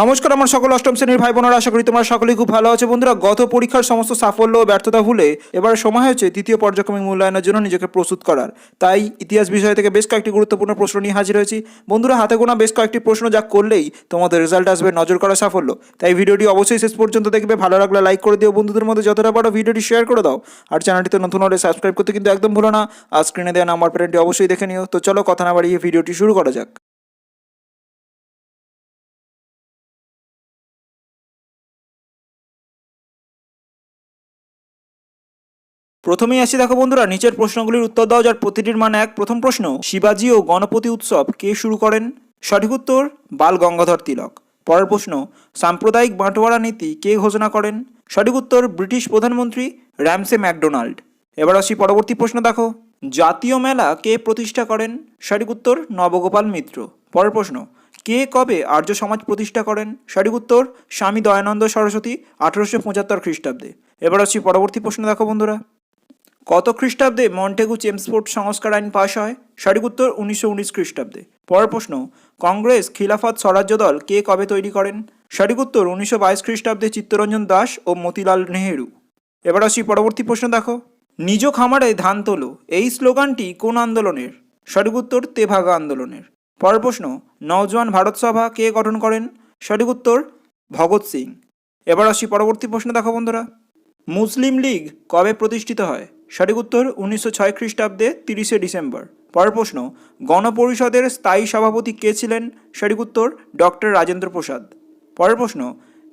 নমস্কার, আমার সকল অষ্টম শ্রেণির ভাই বোনেরা আশা করি তোমরা সকলেই খুব ভালো আছে। বন্ধুরা, গত পরীক্ষার সমস্ত সাফল্য ও ব্যর্থতা ভুলে এবার সময় হয়েছে তৃতীয় পর্যায়ক্রমিক মূল্যায়নের জন্য নিজেকে প্রস্তুত করার। তাই ইতিহাস বিষয় থেকে বেশ কয়েকটি গুরুত্বপূর্ণ প্রশ্ন নিয়ে হাজির হয়েছি। বন্ধুরা, হাতে গোনা বেশ কয়েকটি প্রশ্ন যা করলেই তোমাদের রেজাল্ট আসবে নজর করা সাফল্য। তাই ভিডিওটি অবশ্যই শেষ পর্যন্ত দেখবে। ভালো লাগলে লাইক করে দিও। বন্ধুদের মধ্যে যতটা পারো ভিডিওটি শেয়ার করে দাও। আর চ্যানেলটিতে নতুন হলে সাবস্ক্রাইব করতে কিন্তু একদম ভুলো না। আর স্ক্রিনে দেওয়া নাম্বার প্যারেন্টটি অবশ্যই দেখে নিও। তো চলো কথা না বাড়িয়ে ভিডিওটি শুরু করা যাক। প্রথমেই আসি দেখো বন্ধুরা, নিচের প্রশ্নগুলির উত্তর দাও, যার প্রতিটির মান এক। প্রথম প্রশ্ন, শিবাজি ও গণপতি উৎসব কে শুরু করেন? সঠিক উত্তর, বাল গঙ্গাধর তিলক। পরের প্রশ্ন, সাম্প্রদায়িক বাঁটোয়ারা নীতি কে ঘোষণা করেন? সঠিক উত্তর, ব্রিটিশ প্রধানমন্ত্রী র্যামসে ম্যাকডোনাল্ড। এবার আসি পরবর্তী প্রশ্ন দেখো, জাতীয় মেলা কে প্রতিষ্ঠা করেন? সঠিক উত্তর, নবগোপাল মিত্র। পরের প্রশ্ন, কে কবে আর্য সমাজ প্রতিষ্ঠা করেন? সঠিক উত্তর, স্বামী দয়ানন্দ সরস্বতী আঠারোশো পঁচাত্তর খ্রিস্টাব্দে। এবার আসি পরবর্তী প্রশ্ন দেখো বন্ধুরা। কত খ্রিস্টাব্দে মন্টেগু চেমসফোর্ড সংস্কার আইন পাশ হয়? সঠিক উত্তর উনিশশো উনিশ খ্রিস্টাব্দে। পরের প্রশ্ন, কংগ্রেস খিলাফত স্বরাজ্য দল কে কবে তৈরি করেন? সঠিক উত্তর উনিশশো বাইশ খ্রিস্টাব্দে চিত্তরঞ্জন দাস ও মতিলাল নেহেরু। এবার আসি পরবর্তী প্রশ্ন দেখো। নিজ খামারে ধান তোলো, এই স্লোগানটি কোন আন্দোলনের? সঠিক উত্তর, তেভাগা আন্দোলনের। পরের প্রশ্ন, নওজোয়ান ভারত সভা কে গঠন করেন? সঠিক উত্তর, ভগৎ সিং। এবার আসি পরবর্তী প্রশ্ন দেখো বন্ধুরা। মুসলিম লীগ কবে প্রতিষ্ঠিত হয়? সঠিক উত্তর উনিশশো ছয় খ্রিস্টাব্দে তিরিশে ডিসেম্বর। পরের প্রশ্ন, গণপরিষদের স্থায়ী সভাপতি কে ছিলেন? সঠিক উত্তর ডক্টর রাজেন্দ্র প্রসাদ। পরের প্রশ্ন,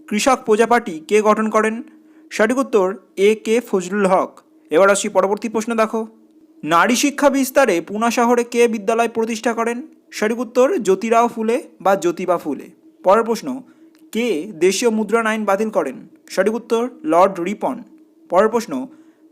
কৃষক প্রজা পার্টি কে গঠন করেন? সঠিক উত্তর এ কে ফজলুল হক। এবার আসি পরবর্তী প্রশ্ন দেখো। নারী শিক্ষা বিস্তারে পুনা শহরে কে বিদ্যালয় প্রতিষ্ঠা করেন? সঠিক উত্তর জ্যোতিরাও ফুলে বা জ্যোতিবা ফুলে। পরের প্রশ্ন, কে দেশীয় মুদ্রণ আইন বাতিল করেন? সঠিক উত্তর লর্ড রিপন। পরের প্রশ্ন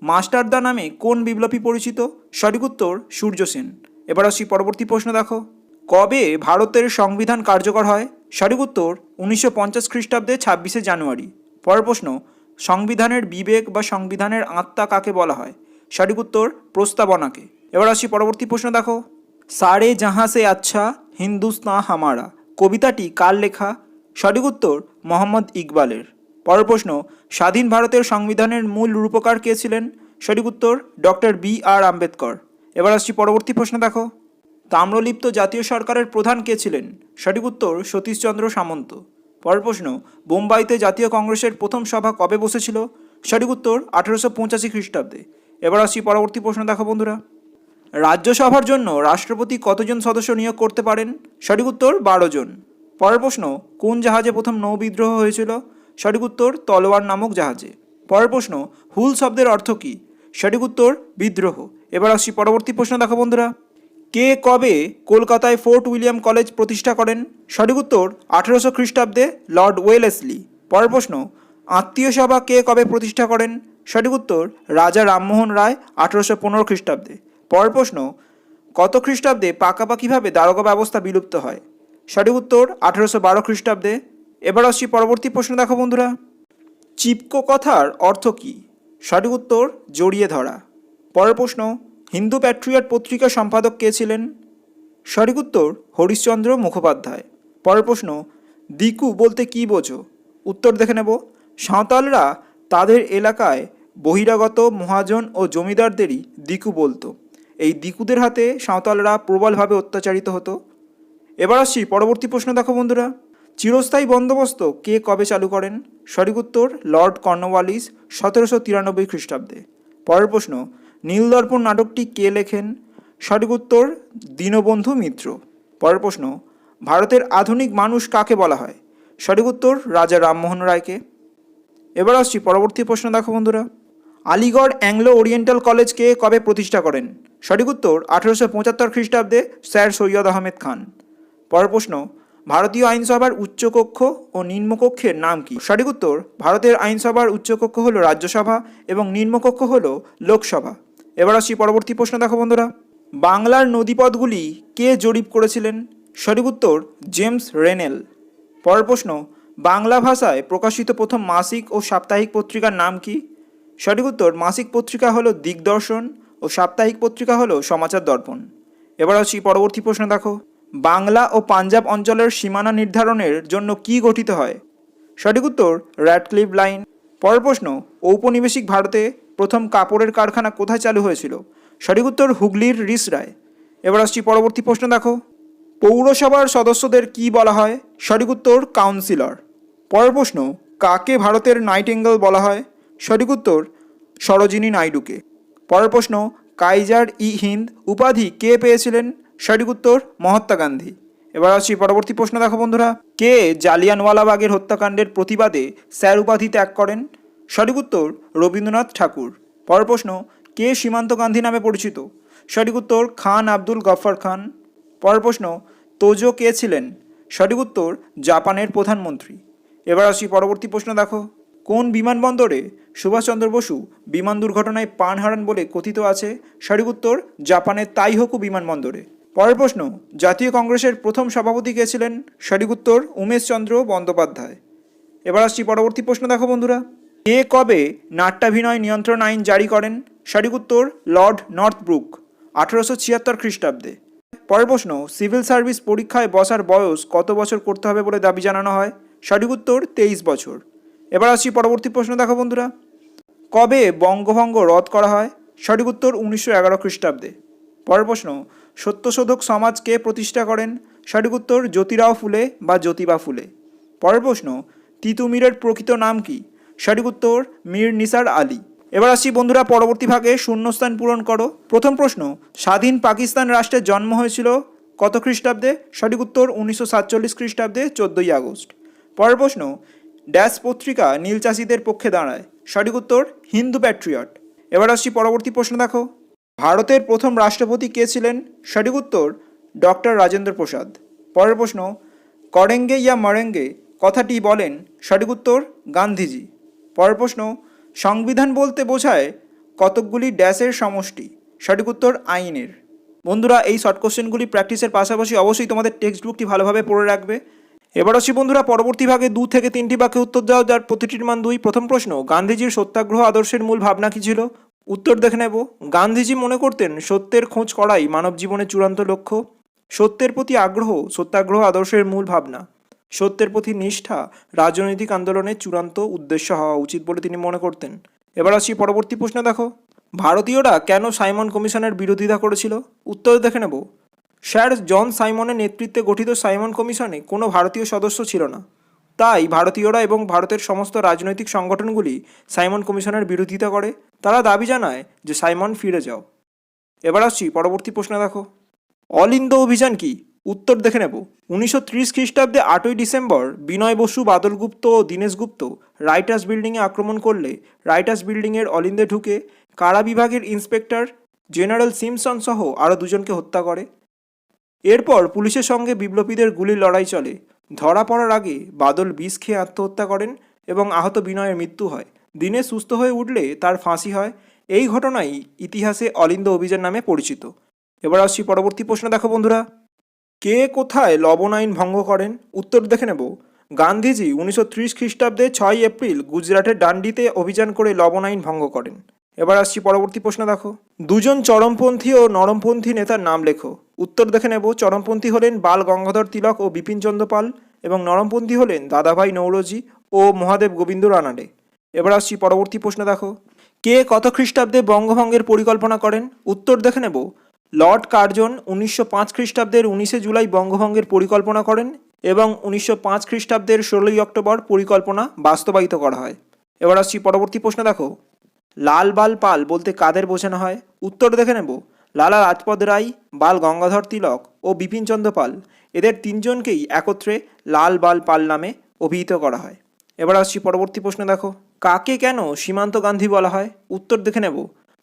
মাস্টারদা নামে কোন বিপ্লবী পরিচিত? সঠিক উত্তর, সূর্য সেন। এবার আসি পরবর্তী প্রশ্ন দেখো। কবে ভারতের সংবিধান কার্যকর হয়? সঠিক উত্তর, উনিশশো পঞ্চাশ খ্রিস্টাব্দে ছাব্বিশে জানুয়ারি। পরের প্রশ্ন, সংবিধানের বিবেক বা সংবিধানের আত্মা কাকে বলা হয়? সঠিক উত্তর, প্রস্তাবনাকে। এবার আসি পরবর্তী প্রশ্ন দেখো। সারে জাহাঁ সে আচ্ছা হিন্দুস্তাঁ হামারা। কবিতাটি কার লেখা? সঠিক উত্তর, মোহাম্মদ ইকবালের। পরের প্রশ্ন, স্বাধীন ভারতের সংবিধানের মূল রূপকার কে ছিলেন? সঠিক উত্তর, ডক্টর বি আর আম্বেদকর। এবার আসছি পরবর্তী প্রশ্ন দেখো। তাম্রলিপ্ত জাতীয় সরকারের প্রধান কে ছিলেন? সঠিক উত্তর, সতীশচন্দ্র সামন্ত। পরের প্রশ্ন, বোম্বাইতে জাতীয় কংগ্রেসের প্রথম সভা কবে বসেছিল? সঠিক উত্তর, আঠেরোশো পঁচাশি খ্রিস্টাব্দে। এবার আসছি পরবর্তী প্রশ্ন দেখো বন্ধুরা। রাজ্যসভার জন্য রাষ্ট্রপতি কতজন সদস্য নিয়োগ করতে পারেন? সঠিক উত্তর, বারো জন। পরের প্রশ্ন, কোন জাহাজে প্রথম নৌ বিদ্রোহ হয়েছিল? সঠিক উত্তর তলোয়ার নামক জাহাজে। পরের প্রশ্ন, হুল শব্দের অর্থ কী? সঠিক উত্তর, বিদ্রোহ। এবার আসছি পরবর্তী প্রশ্ন দেখো বন্ধুরা। কে কবে কলকাতায় ফোর্ট উইলিয়াম কলেজ প্রতিষ্ঠা করেন? সঠিক উত্তর, আঠেরোশো খ্রিস্টাব্দে লর্ড ওয়েলেসলি। পরের প্রশ্ন, আত্মীয় সভা কে কবে প্রতিষ্ঠা করেন? সঠিক উত্তর, রাজা রামমোহন রায়, আঠেরোশো পনেরো খ্রিস্টাব্দে। পরের প্রশ্ন, কত খ্রিস্টাব্দে পাকাপাকিভাবে দারোগা ব্যবস্থা বিলুপ্ত হয়? সঠিক উত্তর, আঠেরোশো বারো খ্রিস্টাব্দে। এবার আসছি পরবর্তী প্রশ্ন দেখো বন্ধুরা। চিপকো কথার অর্থ কী? সঠিক উত্তর, জড়িয়ে ধরা। পরের প্রশ্ন, হিন্দু প্যাট্রিয়ট পত্রিকা সম্পাদক কে ছিলেন? সঠিক উত্তর, হরিশ্চন্দ্র মুখোপাধ্যায়। পরের প্রশ্ন, দিকু বলতে কী বোঝো? উত্তর দেখে নেব। সাঁওতালরা তাদের এলাকায় বহিরাগত মহাজন ও জমিদারদেরই দিকু বলতো। এই দিকুদের হাতে সাঁওতালরা প্রবলভাবে অত্যাচারিত হতো। এবার আসছি পরবর্তী প্রশ্ন দেখো বন্ধুরা। চিরস্থায়ী বন্দোবস্ত কে কবে চালু করেন? সঠিক উত্তর লর্ড কর্নওয়ালিস সতেরোশো তিরানব্বই খ্রিস্টাব্দে। পরের প্রশ্ন, নীলদর্পণ নাটকটি কে লেখেন? সঠিক উত্তর, দীনবন্ধু মিত্র। পরের প্রশ্ন, ভারতের আধুনিক মানুষ কাকে বলা হয়? সঠিক উত্তর, রাজা রামমোহন রায়কে। এবার আসছি পরবর্তী প্রশ্ন দেখো বন্ধুরা। আলিগড় অ্যাংলো ওরিয়েন্টাল কলেজকে কবে প্রতিষ্ঠা করেন? সঠিক উত্তর, আঠেরোশো পঁচাত্তর খ্রিস্টাব্দে স্যার সৈয়দ আহমেদ খান। পরের প্রশ্ন ভারতীয় আইনসভার উচ্চকক্ষ ও নিম্নকক্ষের নাম কি? সঠিক উত্তর, ভারতের আইনসভার উচ্চকক্ষ হল রাজ্যসভা এবং নিম্নকক্ষ হল লোকসভা। এবার আসছি পরবর্তী প্রশ্ন দেখো বন্ধুরা। বাংলার নদীপথগুলি কে জরিপ করেছিলেন? সঠিক উত্তর, জেমস রেনেল। পরের প্রশ্ন, বাংলা ভাষায় প্রকাশিত প্রথম মাসিক ও সাপ্তাহিক পত্রিকার নাম কি? সঠিক উত্তর, মাসিক পত্রিকা হলো দিগদর্শন ও সাপ্তাহিক পত্রিকা হলো সমাচার দর্পণ। এবার আসি পরবর্তী প্রশ্ন দেখো। বাংলা ও পাঞ্জাব অঞ্চলের সীমানা নির্ধারণের জন্য কি গঠিত হয়? সঠিক উত্তর র্যাডক্লিফ লাইন পরের প্রশ্ন, ঔপনিবেশিক ভারতে প্রথম কাপড়ের কারখানা কোথায় চালু হয়েছিল? সঠিক উত্তর, হুগলির রিসরায় এবার আসছি পরবর্তী প্রশ্ন দেখো। পৌরসভার সদস্যদের কি বলা হয়? সঠিক উত্তর, কাউন্সিলর। পরের প্রশ্ন, কাকে ভারতের নাইটেঙ্গেল বলা হয়? সঠিক উত্তর, সরোজিনী নাইডুকে। পরের প্রশ্ন, কাইজার ই হিন্দ উপাধি কে পেয়েছিলেন? সঠিক উত্তর, মহাত্মা গান্ধী। এবার আসছি পরবর্তী প্রশ্ন। দেখো বন্ধুরা, কে জালিয়ানওয়ালাবাগের হত্যাকাণ্ডের প্রতিবাদে স্যার উপাধি ত্যাগ করেন? সঠিক উত্তর, রবীন্দ্রনাথ ঠাকুর। পরের প্রশ্ন, কে সীমান্ত গান্ধী নামে পরিচিত? সঠিক উত্তর, খান আব্দুল গফর খান। পরের প্রশ্ন, তোজো কে ছিলেন? সঠিক উত্তর, জাপানের প্রধানমন্ত্রী। এবার আসি পরবর্তী প্রশ্ন। দেখো, কোন বিমানবন্দরে সুভাষচন্দ্র বসু বিমান দুর্ঘটনায় প্রাণ হারান বলে কথিত আছে? সঠিক উত্তর, জাপানের তাইহোকু বিমানবন্দরে। পরের প্রশ্ন, জাতীয় কংগ্রেসের প্রথম সভাপতি কে ছিলেন? সঠিক উত্তর উমেশচন্দ্র বন্দ্যোপাধ্যায়। এবার আসছি পরবর্তী প্রশ্ন দেখো বন্ধুরা। কে কবে নাট্যাভিনয় নিয়ন্ত্রণ আইন জারি করেন? সঠিক উত্তর, লর্ড নর্থ ব্রুক আঠারোশো ছিয়াত্তর খ্রিস্টাব্দে। পরের প্রশ্ন, সিভিল সার্ভিস পরীক্ষায় বসার বয়স কত বছর করতে হবে বলে দাবি জানানো হয়? সঠিক উত্তর, তেইশ বছর। এবার আসছি পরবর্তী প্রশ্ন দেখো বন্ধুরা। কবে বঙ্গভঙ্গ রদ করা হয়? সঠিক উত্তর, উনিশশো এগারো খ্রিস্টাব্দে। পরের প্রশ্ন সত্যশোধক সমাজকে প্রতিষ্ঠা করেন? সঠিক উত্তর জ্যোতিরাও ফুলে বা জ্যোতিবা ফুলে? পরের প্রশ্ন, তিতুমিরের প্রকৃত নাম কি? সঠিক উত্তর মীর নিসার আলী। এবার আসছি বন্ধুরা পরবর্তী ভাগে শূন্যস্থান পূরণ করো। প্রথম প্রশ্ন, স্বাধীন পাকিস্তান রাষ্ট্রের জন্ম হয়েছিল কত খ্রিস্টাব্দে? সঠিক উত্তর উনিশশো সাতচল্লিশ খ্রিস্টাব্দে চোদ্দোই আগস্ট। পরের প্রশ্ন, ড্যাশ পত্রিকা নীল চাষিদের পক্ষে দাঁড়ায়? সঠিক উত্তর হিন্দু প্যাট্রিয়ট। এবার আসছি পরবর্তী প্রশ্ন দেখো। ভারতের প্রথম রাষ্ট্রপতি কে ছিলেন? সঠিক উত্তর, ডক্টর রাজেন্দ্র প্রসাদ। পরের প্রশ্ন, করেঙ্গে ইয়া মরেঙ্গে? কথাটি বলেন, সঠিক উত্তর, গান্ধীজি। পরের প্রশ্ন, সংবিধান বলতে বোঝায় কতকগুলি ড্যাশের সমষ্টি? সঠিক উত্তর, আইনের। বন্ধুরা, এই শর্ট কোশ্চেনগুলি প্র্যাকটিসের পাশাপাশি অবশ্যই তোমাদের টেক্সট বুকটি ভালোভাবে পড়ে রাখবে। এবার আসছি বন্ধুরা, পরবর্তী ভাগে দু থেকে তিনটি বাক্যে উত্তর দাও, যার প্রতিটির মান দুই। প্রথম প্রশ্ন, গান্ধীজির সত্যাগ্রহ আদর্শের মূল ভাবনা কী ছিল? উত্তর দেখে নেব। গান্ধীজি মনে করতেন সত্যের খোঁজ করাই মানব জীবনের চূড়ান্ত লক্ষ্য। সত্যের প্রতি আগ্রহ, সত্যাগ্রহ আদর্শের মূল ভাবনা। সত্যের প্রতি নিষ্ঠা রাজনৈতিক আন্দোলনের চূড়ান্ত উদ্দেশ্য হওয়া উচিত বলে তিনি মনে করতেন। এবার আসি পরবর্তী প্রশ্ন দেখো। ভারতীয়রা কেন সাইমন কমিশনের বিরোধিতা করেছিল? উত্তর দেখে নেব। স্যার জন সাইমনের নেতৃত্বে গঠিত সাইমন কমিশনে কোনো ভারতীয় সদস্য ছিল না। তাই ভারতীয়রা এবং ভারতের সমস্ত রাজনৈতিক সংগঠনগুলি সাইমন কমিশনের বিরোধিতা করে। তারা দাবি জানায় যে, সাইমন, ফিরে যাও। এবার আসছি পরবর্তী প্রশ্ন দেখো। অল ইন্দো অভিযান কি? উত্তর দেখে নেব। উনিশশো ত্রিশ খ্রিস্টাব্দে আটই ডিসেম্বর বিনয় বসু, বাদল গুপ্ত ও দীনেশ গুপ্ত রাইটার্স বিল্ডিংয়ে আক্রমণ করলে রাইটার্স বিল্ডিংয়ের অলিন্দে ঢুকে কারা বিভাগের ইন্সপেক্টর, জেনারেল সিমসন সহ আরও দুজনকে হত্যা করে। এরপর পুলিশের সঙ্গে বিপ্লবীদের গুলির লড়াই চলে। ধরা পড়ার আগে বাদল বিষ খেয়ে আত্মহত্যা করেন এবং আহত বিনয়ের মৃত্যু হয়। দিনে সুস্থ হয়ে উঠলে তার ফাঁসি হয়। এই ঘটনাই ইতিহাসে অলিন্দ অভিযান নামে পরিচিত। এবার আসছি পরবর্তী প্রশ্ন। দেখো বন্ধুরা, কে কোথায় লবণ আইন ভঙ্গ করেন? উত্তর দেখে নেব। গান্ধীজি উনিশশো ত্রিশ খ্রিস্টাব্দে ছয় এপ্রিল গুজরাটের ডান্ডিতে অভিযান করে লবণ আইন ভঙ্গ করেন। এবার আসছি পরবর্তী প্রশ্ন দেখো। দুজন চরমপন্থী ও নরমপন্থী নেতার নাম লেখো। উত্তর দেখে নেব, চরমপন্থী হলেন বাল গঙ্গাধর তিলক ও বিপিনচন্দ্র পাল এবং নরমপন্থী হলেন দাদাভাই নৌরজি ও মহাদেব গোবিন্দ রানাডে। এবার আসছি পরবর্তী প্রশ্ন দেখো। কে কত খ্রিস্টাব্দে বঙ্গভঙ্গের পরিকল্পনা করেন? উত্তর দেখে নেব, লর্ড কার্জন উনিশশো পাঁচ খ্রিস্টাব্দের উনিশে জুলাই বঙ্গভঙ্গের পরিকল্পনা করেন এবং উনিশশো পাঁচ খ্রিস্টাব্দের ষোলোই অক্টোবর পরিকল্পনা বাস্তবায়িত করা হয়। এবার আসছি পরবর্তী প্রশ্ন দেখো লাল বাল পাল বলতে কাদের বোঝানো হয়? উত্তর দেখে নেব। লালা রাজপদ রায়, বাল গঙ্গাধর তিলক ও বিপিনচন্দ্র পাল। এদের তিনজনকেই একত্রে লাল বাল পাল নামে অভিহিত করা হয়। এবার আসছি পরবর্তী প্রশ্ন দেখো। কাকে কেন সীমান্ত গান্ধী বলা হয়? উত্তর দেখে নেব।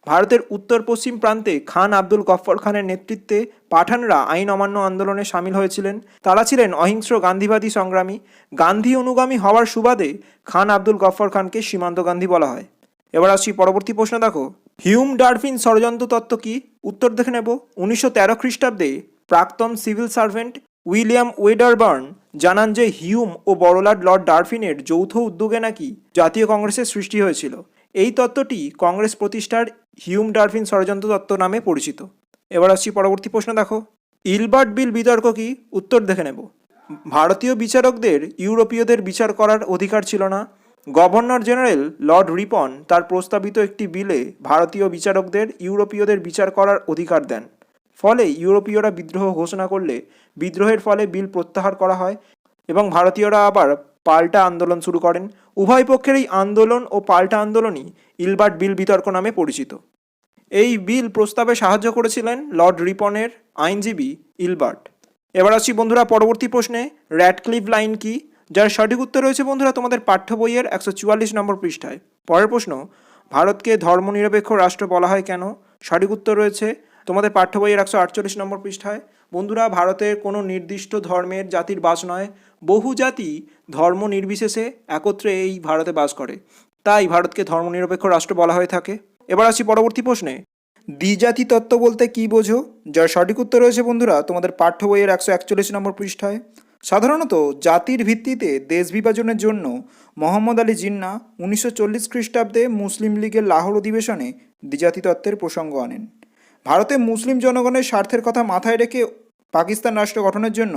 ভারতের উত্তর পশ্চিম প্রান্তে খান আব্দুল গফ্ফর খানের নেতৃত্বে পাঠানরা আইন অমান্য আন্দোলনে সামিল হয়েছিলেন। তারা ছিলেন অহিংস্র গান্ধীবাদী সংগ্রামী। গান্ধী অনুগামী হওয়ার সুবাদে খান আব্দুল গফ্ফর খানকে সীমান্ত গান্ধী বলা হয়। এবার আসছি পরবর্তী প্রশ্ন, দেখো। হিউম ডারফিন ষড়যন্ত্র তত্ত্ব কি? উত্তর দেখে নেব। উনিশশো তেরো খ্রিস্টাব্দে প্রাক্তন সিভিল সার্ভেন্ট উইলিয়াম ওয়েডারবার্ন জানান যে হিউম ও বড়লাট লর্ড ডারফিনের যৌথ উদ্যোগে নাকি জাতীয় কংগ্রেসের সৃষ্টি হয়েছিল। এই তত্ত্বটি কংগ্রেস প্রতিষ্ঠার হিউম ডারফিন ষড়যন্ত্র তত্ত্ব নামে পরিচিত। এবার আসছি পরবর্তী প্রশ্ন, দেখো। ইলবার্ট বিল বিতর্ক কি? উত্তর দেখে নেব। ভারতীয় বিচারকদের ইউরোপীয়দের বিচার করার অধিকার ছিল না। গভর্নর জেনারেল লর্ড রিপন তার প্রস্তাবিত একটি বিলে ভারতীয় বিচারকদের, ইউরোপীয়দের বিচার করার অধিকার দেন। ফলে ইউরোপীয়রা বিদ্রোহ ঘোষণা করলে বিদ্রোহের ফলে বিল প্রত্যাহার করা হয় এবং ভারতীয়রা আবার পাল্টা আন্দোলন শুরু করেন। উভয় পক্ষের এই আন্দোলন ও পাল্টা আন্দোলনই ইলবার্ট বিল বিতর্ক নামে পরিচিত। এই বিল প্রস্তাবে সাহায্য করেছিলেন লর্ড রিপনের আইনজীবী ইলবার্ট। এবার আসছি বন্ধুরা পরবর্তী প্রশ্নে, র্যাডক্লিফ লাইন কি? যার সঠিক উত্তর রয়েছে বন্ধুরা তোমাদের পাঠ্য বইয়ের একশো চুয়াল্লিশ নম্বর পৃষ্ঠায়। পরের প্রশ্ন, ভারতকে ধর্মনিরপেক্ষ রাষ্ট্র বলা হয় কেন? সঠিক উত্তর রয়েছে তোমাদের পাঠ্য বইয়ের একশো আটচল্লিশ নম্বর পৃষ্ঠায়। বন্ধুরা ভারতের কোনো নির্দিষ্ট ধর্মের জাতির বাস নয়, বহু জাতি ধর্ম নির্বিশেষে একত্রে এই ভারতে বাস করে। তাই ভারতকে ধর্মনিরপেক্ষ রাষ্ট্র বলা হয়ে থাকে। এবার আসি পরবর্তী প্রশ্নে। দ্বিজাতি তত্ত্ব বলতে কি বোঝো? যার সঠিক উত্তর রয়েছে বন্ধুরা তোমাদের পাঠ্য বইয়ের একশো একচল্লিশ নম্বর পৃষ্ঠায়। সাধারণত জাতির ভিত্তিতে দেশ বিভাজনের জন্য মোহাম্মদ আলী জিন্না উনিশশো চল্লিশ খ্রিস্টাব্দে মুসলিম লীগের লাহোর অধিবেশনে দ্বিজাতি তত্ত্বের প্রসঙ্গ আনেন। ভারতে মুসলিম জনগণের স্বার্থের কথা মাথায় রেখে পাকিস্তান রাষ্ট্র গঠনের জন্য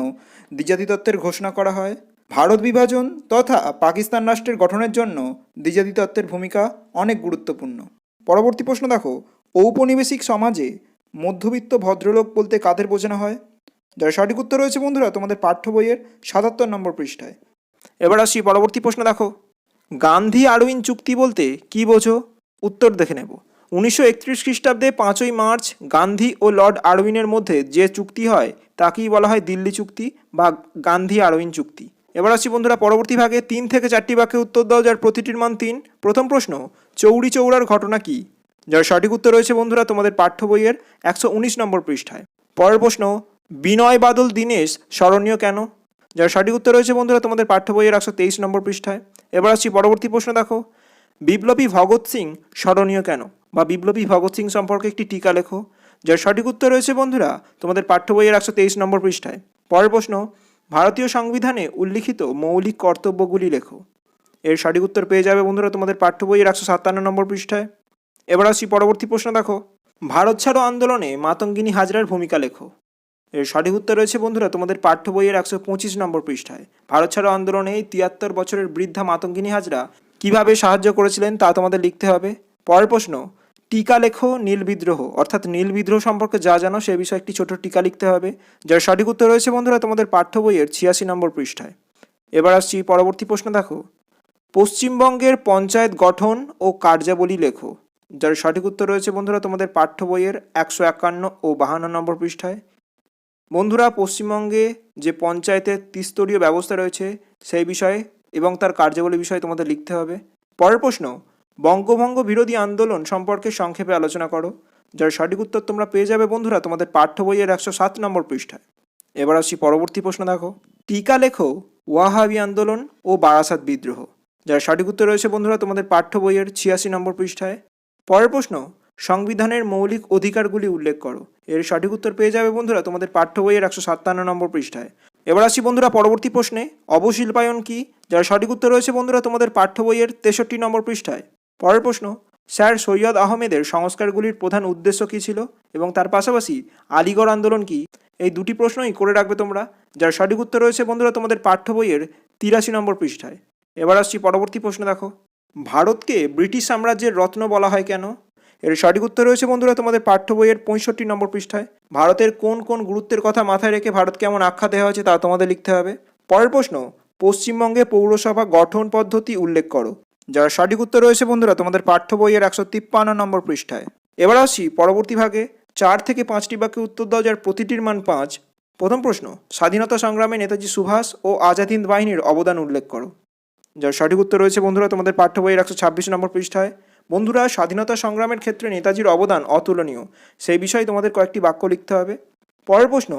দ্বিজাতি তত্ত্বের ঘোষণা করা হয়। ভারত বিভাজন তথা পাকিস্তান রাষ্ট্রের গঠনের জন্য দ্বিজাতি তত্ত্বের ভূমিকা অনেক গুরুত্বপূর্ণ। পরবর্তী প্রশ্ন দেখো, ঔপনিবেশিক সমাজে মধ্যবিত্ত ভদ্রলোক বলতে কাদের বোঝানো হয়? যার সঠিক উত্তর রয়েছে বন্ধুরা তোমাদের পাঠ্য বইয়ের সাতাত্তর নম্বর পৃষ্ঠায়। এবার আসি পরবর্তী প্রশ্ন, দেখো। গান্ধী আরউইন চুক্তি বলতে কি বোঝো? উত্তর দেখে নেব। উনিশশো একত্রিশ খ্রিস্টাব্দে পাঁচই মার্চ গান্ধী ও লর্ড আরউইনের মধ্যে যে চুক্তি হয়, তাকেই বলা হয় দিল্লি চুক্তি বা গান্ধী আরউইন চুক্তি। এবার আসছি বন্ধুরা পরবর্তী ভাগে তিন থেকে চারটি বাক্যে উত্তর দাও, যার প্রতিটির মান তিন। প্রথম প্রশ্ন, চৌরি চৌড়ার ঘটনা কি? যার সঠিক উত্তর রয়েছে বন্ধুরা তোমাদের পাঠ্য বইয়ের একশো উনিশ নম্বর পৃষ্ঠায়। পরের প্রশ্ন বিনয় বাদল দীনেশ, স্মরণীয় কেন? যার সঠিক উত্তর রয়েছে বন্ধুরা তোমাদের পাঠ্য বইয়ের একশো তেইশ নম্বর পৃষ্ঠায়। এবার আসছি পরবর্তী প্রশ্ন দেখো। বিপ্লবী ভগৎ সিং, স্মরণীয় কেন? বা বিপ্লবী ভগৎ সিং সম্পর্কে একটি টিকা লেখো, যার সঠিক উত্তর রয়েছে বন্ধুরা তোমাদের পাঠ্য বইয়ের একশো তেইশ নম্বর পৃষ্ঠায়। পরের প্রশ্ন, ভারতীয় সংবিধানে উল্লিখিত মৌলিক কর্তব্যগুলি লেখো। এর সঠিক উত্তর পেয়ে যাবে বন্ধুরা তোমাদের পাঠ্য বইয়ের একশো সাতান্ন নম্বর পৃষ্ঠায়। এবার আসি পরবর্তী প্রশ্ন দেখো। ভারত ছাড়ো আন্দোলনে মাতঙ্গিনী হাজরার ভূমিকা লেখো। এর সঠিক উত্তর রয়েছে বন্ধুরা, তোমাদের পাঠ্য বইয়ের একশো পঁচিশ নম্বর পৃষ্ঠায়। ভারত ছাড়ো আন্দোলনে এই তিয়াত্তর বছরের বৃদ্ধা মাতঙ্গিনী হাজরা কীভাবে সাহায্য করেছিলেন তা তোমাদের লিখতে হবে? পরের প্রশ্ন, টিকা লেখো, নীল বিদ্রোহ। অর্থাৎ নীল বিদ্রোহ সম্পর্কে যা জানো, সে বিষয়ে একটি ছোট টিকা লিখতে হবে, যার সঠিক উত্তর রয়েছে বন্ধুরা তোমাদের পাঠ্য বইয়ের ছিয়াশি নম্বর পৃষ্ঠায়। এবার আসছি পরবর্তী প্রশ্ন দেখো। পশ্চিমবঙ্গের পঞ্চায়েত গঠন ও কার্যাবলী লেখো, যার সঠিক উত্তর রয়েছে বন্ধুরা তোমাদের পাঠ্য বইয়ের একশো একান্ন ও বাহান্ন নম্বর পৃষ্ঠায়। বন্ধুরা, পশ্চিমবঙ্গে যে পঞ্চায়েতের ত্রিস্তরীয় ব্যবস্থা রয়েছে সেই বিষয়ে এবং তার কার্যাবলী বিষয়ে তোমাদের লিখতে হবে। পরের প্রশ্ন, বঙ্গভঙ্গ বিরোধী আন্দোলন সম্পর্কে সংক্ষেপে আলোচনা করো। যার সঠিক উত্তর তোমরা পেয়ে যাবে বন্ধুরা তোমাদের পাঠ্য বইয়ের একশো সাত নম্বর পৃষ্ঠায়। এবার আসছি পরবর্তী প্রশ্ন দেখো। টিকা লেখো, ওয়াহাবি আন্দোলন ও বারাসাত বিদ্রোহ। যার সঠিক উত্তর রয়েছে বন্ধুরা তোমাদের পাঠ্য বইয়ের ছিয়াশি নম্বর পৃষ্ঠায়। পরের প্রশ্ন সংবিধানের মৌলিক অধিকারগুলি উল্লেখ করো। এর সঠিক উত্তর পেয়ে যাবে বন্ধুরা তোমাদের পাঠ্য বইয়ের একশো সাতান্ন নম্বর পৃষ্ঠায়। এবার আসি বন্ধুরা পরবর্তী প্রশ্নে, অবশিল্পায়ন কি? যার সঠিক উত্তর রয়েছে বন্ধুরা তোমাদের পাঠ্য বইয়ের তেষট্টি নম্বর পৃষ্ঠায়। পরের প্রশ্ন, স্যার সৈয়দ আহমেদের সংস্কারগুলির প্রধান উদ্দেশ্য কী ছিল এবং তার পাশাপাশি আলিগড় আন্দোলন কি? এই দুটি প্রশ্নই করে রাখবে তোমরা, যার সঠিক উত্তর রয়েছে বন্ধুরা তোমাদের পাঠ্য বইয়ের তিরাশি নম্বর পৃষ্ঠায়। এবার আসছি পরবর্তী প্রশ্ন দেখো, ভারতকে ব্রিটিশ সাম্রাজ্যের রত্ন বলা হয় কেন? এর সঠিক উত্তর রয়েছে বন্ধুরা তোমাদের পাঠ্য বইয়ের পঁয়ষট্টি নম্বর পৃষ্ঠায়। ভারতের কোন কোন গুরুত্বের কথা মাথায় রেখে ভারতকে এমন আখ্যা দেওয়া হয়েছে তা তোমাদের লিখতে হবে। পরের প্রশ্ন, পশ্চিমবঙ্গে পৌরসভা গঠন পদ্ধতি উল্লেখ করো। যার সঠিক উত্তর রয়েছে বন্ধুরা তোমাদের পাঠ্য বইয়ের একশো তিপ্পান্ন নম্বর পৃষ্ঠায়। এবার আসি পরবর্তী ভাগে। চার থেকে পাঁচটি বাক্যে উত্তর দাও, যার প্রতিটির মান পাঁচ। প্রথম প্রশ্ন, স্বাধীনতা সংগ্রামে নেতাজি সুভাষ ও আজাদ হিন্দ বাহিনীর অবদান উল্লেখ করো। যার সঠিক উত্তর রয়েছে বন্ধুরা তোমাদের পাঠ্য বইয়ের একশো ছাব্বিশ নম্বর পৃষ্ঠায়। বন্ধুরা, স্বাধীনতা সংগ্রামের ক্ষেত্রে নেতাজির অবদান অতুলনীয়। সেই বিষয়ে তোমাদের কয়েকটি বাক্য লিখতে হবে। পরের প্রশ্ন,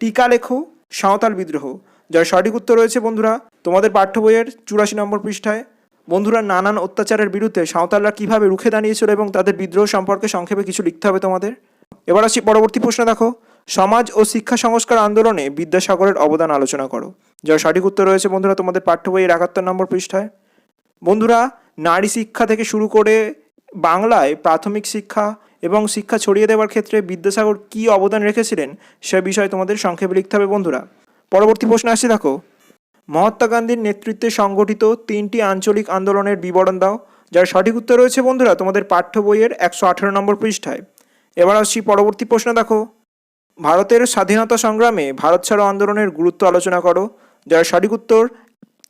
টিকা লেখো, সাঁওতাল বিদ্রোহ। যার সঠিক উত্তর রয়েছে বন্ধুরা, তোমাদের পাঠ্য বইয়ের চুরাশি নম্বর পৃষ্ঠায়। বন্ধুরা, নানান অত্যাচারের বিরুদ্ধে সাঁওতালরা কীভাবে রুখে দাঁড়িয়েছিল এবং তাদের বিদ্রোহ সম্পর্কে সংক্ষেপে কিছু লিখতে হবে তোমাদের। এবার আসি পরবর্তী প্রশ্ন দেখো, সমাজ ও শিক্ষা সংস্কার আন্দোলনে বিদ্যাসাগরের অবদান আলোচনা করো। যার সঠিক উত্তর রয়েছে বন্ধুরা, তোমাদের পাঠ্য বইয়ের একাত্তর নম্বর পৃষ্ঠায়। বন্ধুরা নারী শিক্ষা থেকে শুরু করে বাংলায় প্রাথমিক শিক্ষা এবং শিক্ষা ছড়িয়ে দেওয়ার ক্ষেত্রে বিদ্যাসাগর কী অবদান রেখেছিলেন সে বিষয়ে তোমাদের সংক্ষেপে লিখতে হবে, বন্ধুরা। পরবর্তী প্রশ্ন আসছে দেখো। মহাত্মা গান্ধীর নেতৃত্বে সংগঠিত তিনটি আঞ্চলিক আন্দোলনের বিবরণ দাও, যার সঠিক উত্তর রয়েছে, বন্ধুরা, তোমাদের পাঠ্য বইয়ের একশো আঠেরো নম্বর পৃষ্ঠায়। এবার আসছি পরবর্তী প্রশ্ন, দেখো। ভারতের স্বাধীনতা সংগ্রামে ভারত ছাড়ো আন্দোলনের গুরুত্ব আলোচনা করো, যার সঠিক উত্তর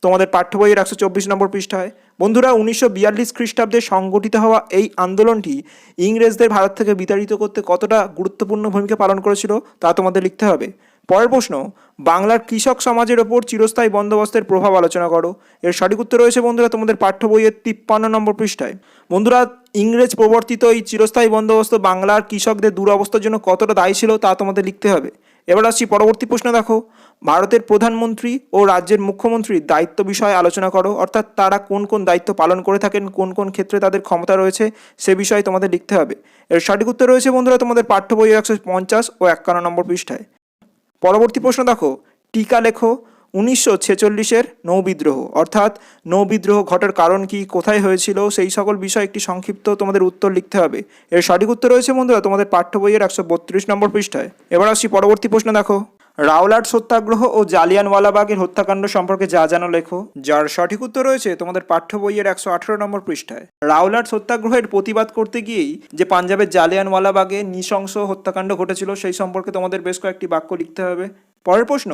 তোমাদের পাঠ্য বইয়ের একশো চব্বিশ নম্বর পৃষ্ঠায়, বন্ধুরা, উনিশশো বিয়াল্লিশ খ্রিস্টাব্দে সংগঠিত হওয়া এই আন্দোলনটি ইংরেজদের ভারত থেকে বিতাড়িত করতে কতটা গুরুত্বপূর্ণ ভূমিকা পালন করেছিল তা তোমাদের লিখতে হবে। পরের প্রশ্ন, বাংলার কৃষক সমাজের ওপর চিরস্থায়ী বন্দোবস্তের প্রভাব আলোচনা করো। এর সঠিক উত্তর রয়েছে, বন্ধুরা, তোমাদের পাঠ্য বইয়ের তিপ্পান্ন নম্বর পৃষ্ঠায়। বন্ধুরা, ইংরেজ প্রবর্তিত এই চিরস্থায়ী বন্দোবস্ত বাংলার কৃষকদের দুরবস্থার জন্য কতটা দায়ী ছিল তা তোমাদের লিখতে হবে। এবার আসছি পরবর্তী প্রশ্ন দেখো। ভারতের প্রধানমন্ত্রী ও রাজ্যের মুখ্যমন্ত্রীর দায়িত্ব বিষয়ে আলোচনা করো। অর্থাৎ তারা কোন কোন দায়িত্ব পালন করে থাকেন, কোন কোন ক্ষেত্রে তাদের ক্ষমতা রয়েছে, সে বিষয়ে তোমাদের লিখতে হবে। এর সঠিক উত্তর রয়েছে বন্ধুরা তোমাদের পাঠ্য বইয়ের একশো পঞ্চাশ ও একান্ন নম্বর পৃষ্ঠায়। পরবর্তী প্রশ্ন দেখো, টিকা লেখো উনিশশো ছেচল্লিশের নৌবিদ্রোহ। অর্থাৎ নৌবিদ্রোহ ঘটার কারণ কি, কোথায় হয়েছিল, সেই সকল বিষয়ে একটি সংক্ষিপ্ত তোমাদের উত্তর লিখতে হবে। এর সঠিক উত্তর রয়েছে বন্ধুরা তোমাদের পাঠ্য বইয়ের একশো বত্রিশ নম্বর পৃষ্ঠায়। এবার আসছি পরবর্তী প্রশ্ন দেখো। রাওলাট সত্যাগ্রহ ও জালিয়ানওয়ালাবাগের হত্যাকাণ্ড সম্পর্কে যা জানো লেখো, যার সঠিক উত্তর রয়েছে তোমাদের পাঠ্য বইয়ের একশো আঠেরো নম্বর পৃষ্ঠায়। রাওলাট সত্যাগ্রহের প্রতিবাদ করতে গিয়েই যে পাঞ্জাবের জালিয়ানওয়ালাবাগে নৃশংস হত্যাকাণ্ড ঘটেছিল সেই সম্পর্কে তোমাদের বেশ কয়েকটি বাক্য লিখতে হবে। পরের প্রশ্ন,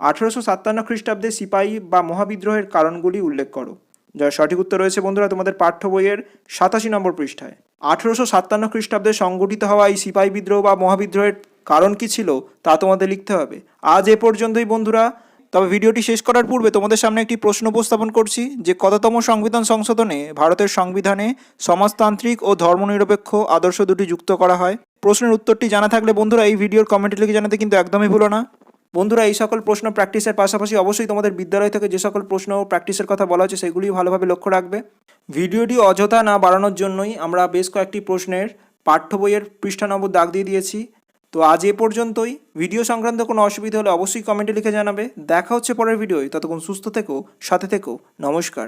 আঠেরোশো সাতান্ন খ্রিস্টাব্দে সিপাহী বা মহাবিদ্রোহের কারণগুলি উল্লেখ করো। যার সঠিক উত্তর রয়েছে বন্ধুরা তোমাদের পাঠ্য বইয়ের সাতাশি নম্বর পৃষ্ঠায়। আঠেরোশো সাতান্ন খ্রিস্টাব্দে সংগঠিত হওয়া এই সিপাহী বিদ্রোহ বা মহাবিদ্রোহের কারণ কি ছিল তা তোমাদের লিখতে হবে। আজ এ পর্যন্তই বন্ধুরা। তবে ভিডিওটি শেষ করার পূর্বে তোমাদের সামনে একটি প্রশ্ন উপস্থাপন করছি, যে কততম সংবিধান সংশোধনে ভারতের সংবিধানে সমাজতান্ত্রিক ও ধর্মনিরপেক্ষ আদর্শ দুটি যুক্ত করা হয়? প্রশ্নের উত্তরটি জানা থাকলে বন্ধুরা এই ভিডিওর কমেন্টে লিখে জানাতে কিন্তু একদমই ভুলো না। বন্ধুরা, এই সকল প্রশ্ন প্র্যাকটিসের পাশাপাশি অবশ্যই তোমাদের বিদ্যালয় থেকে যে সকল প্রশ্ন ও প্র্যাকটিসের কথা বলা হচ্ছে সেগুলি ভালোভাবে লক্ষ্য রাখবে। ভিডিওটি অযথা না বাড়ানোর জন্যই আমরা বেশ কয়েকটি প্রশ্নের পাঠ্য বইয়ের পৃষ্ঠা নম্বর দাগ দিয়ে দিয়েছি। তো আজ এ পর্যন্তই। ভিডিও সংক্রান্ত কোনো অসুবিধা হলে অবশ্যই কমেন্টে লিখে জানাবে। দেখা হচ্ছে পরের ভিডিওয়। ততক্ষণ সুস্থ থেকো, সাথে থেকো। নমস্কার।